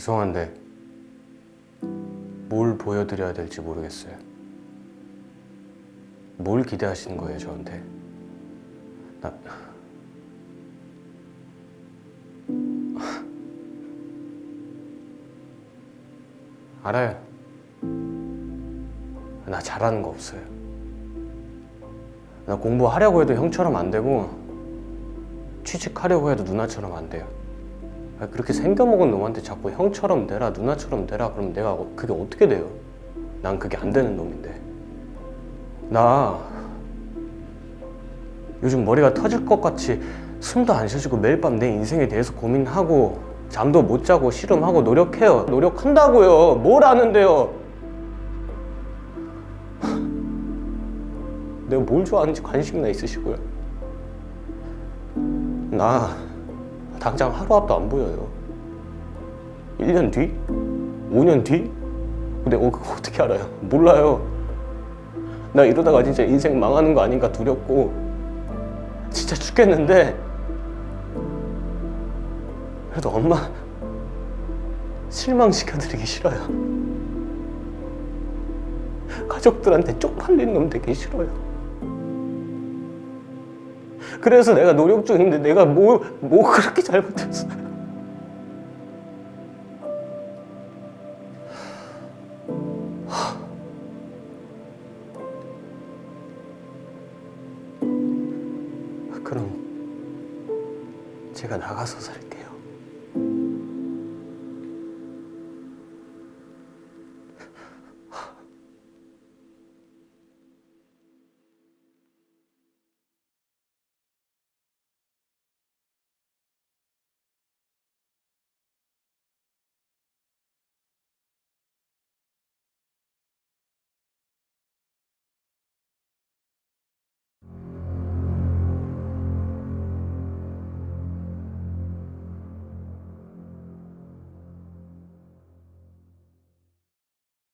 죄송한데 뭘 보여드려야 될지 모르겠어요. 뭘 기대하시는 거예요, 저한테? 나 알아요. 나 잘하는 거 없어요. 나 공부하려고 해도 형처럼 안 되고 취직하려고 해도 누나처럼 안 돼요. 아, 그렇게 생겨먹은 놈한테 자꾸 형처럼 되라 누나처럼 되라 그럼 내가 어- 그게 어떻게 돼요? 난 그게 안 되는 놈인데. 나 요즘 머리가 터질 것 같이 숨도 안 쉬어지고 매일 밤 내 인생에 대해서 고민하고 잠도 못 자고 씨름하고 노력해요. 노력한다고요. 뭘 아는데요? 내가 뭘 좋아하는지 관심이나 있으시고요? 나 당장 하루 앞도 안 보여요. 1년 뒤? 5년 뒤? 근데 어, 그거 어떻게 알아요? 몰라요. 나 이러다가 진짜 인생 망하는 거 아닌가 두렵고 진짜 죽겠는데 그래도 엄마 실망시켜드리기 싫어요. 가족들한테 쪽팔린 놈 되기 싫어요. 그래서 내가 노력 중인데 내가 뭐, 뭐 그렇게 잘못했어요. 그럼 제가 나가서 살게요.